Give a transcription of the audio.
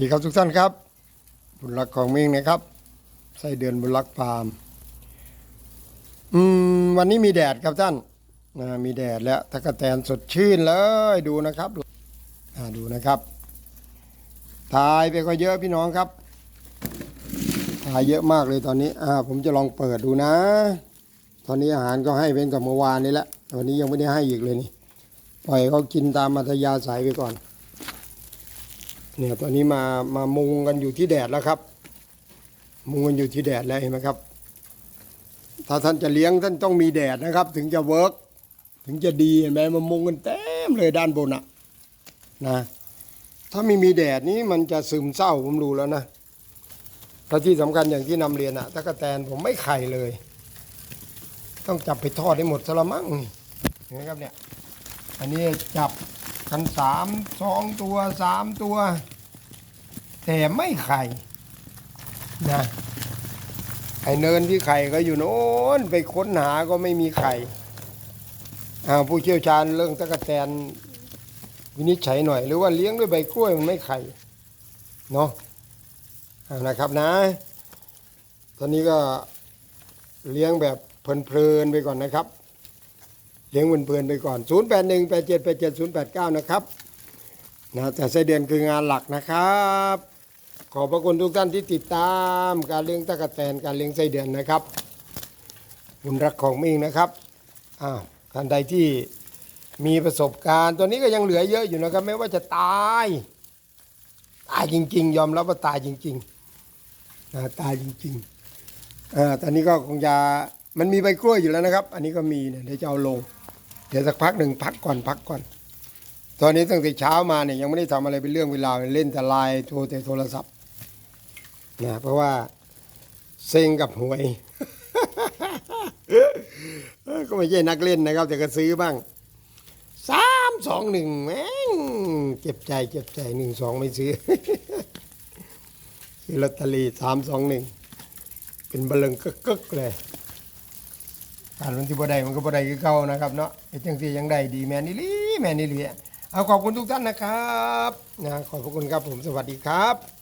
ดีครับทุกท่านครับ บุญรักของเมงนะครับไส้เดือนบุญรักฟาร์มอืมวันนี้มีแดดครับท่านนะมีแดดแล้วตะกะแตนสดชื่นเลยดูนะครับดูนะครับถ่ายไปก็เยอะพี่น้องครับถ่ายเยอะมากเลยตอนนี้อ่าผมจะลองเปิดดูนะ ตอนนี้อาหารก็ให้เป็นกับเมื่อวานนี้แหละตอนนี้ยังไม่ได้ให้อีกเลยนี่ปล่อยเขากินตามอัธยาศัยไปก่อน เนี่ยตอนนี้มามามุงกันอยู่ที่แดดแล้วครับ มุงกันอยู่ที่แดดแล้วเห็นไหมครับ ถ้าท่านจะเลี้ยงท่านต้องมีแดดนะครับ ถึงจะเวิร์กถึงจะดีเห็นไหมมามุงกันเต็มเลยด้านบนอะนะ ถ้าไม่มีแดดนี้มันจะซึมเศร้าผมรู้แล้วนะถ้าที่สำคัญอย่างที่นำเรียนอะตะกะแตนผมไม่ไข่เลย ต้องจับไปทอดให้หมดสละมั่งเห็นไหมครับเนี่ย อันนี้จับ กันสามสองตัวสามตัว แต่ไม่ไข่นะไอเนินที่ไข่ก็อยู่โน้นไปค้นหาก็ไม่มีไข่อ่าผู้เชี่ยวชาญเรื่องตะกะแตนวินิจฉัยหน่อย หรือว่าเลี้ยงด้วยใบกล้วยมันไม่ไข่เนาะนะครับนะ ตอนนี้ก็เลี้ยงแบบเพลินๆไปก่อนนะครับ เลี้ยงเพลินๆไปก่อน 0 8 1 8 7 8 7 0 8 9 นะครับนะแต่ไส้เดือนคืองานหลักนะครับ ขอบพระคุณทุกท่านที่ติดตามการเลี้ยงตะกะแตนการเลี้ยงไส้เดือนนะครับคุณรักของมิ่งนะครับอ้าวท่านใดที่มีประสบการณ์ ตัวนี้ก็ยังเหลือเยอะอยู่นะครับ ไม่ว่าจะตายตายจริง ๆ ยอมรับว่าตายจริงๆนะตายจริงๆอ่าตอนนี้ก็คงจะมันมีใบกล้วยอยู่แล้วนะครับ อันนี้ก็มีเนี่ยเดี๋ยวจะเอาลง เดี๋ยวสักพักหนึ่งพักก่อนพักก่อน ตอนนี้ตั้งแต่เช้ามาเนี่ยยังไม่ได้ทำอะไรเป็นเรื่องเวลาเล่นแต่ไลน์โทรแต่โทรศัพท์นะเพราะว่าเซ็งกับหวย ก็ไม่ใช่นักเล่นนะครับ แต่ก็ซื้อบ้างสามสองหนึ่งแม่งเจ็บใจเจ็บใจหนึ่งสองไม่ซื้อซื้อลอตเตอรี่สามสองหนึ่งเป็นบะเลิงกึกๆเลย การวันที่บ่ได้มันก็บ่ได้คือเก่านะครับเนาะไอ้จังซี่ยังได้ดีแม่นอี่ลีแม่นอี่ลีเอาขอบคุณทุกท่านนะครับนะขอบพระคุณครับผมสวัสดีครับ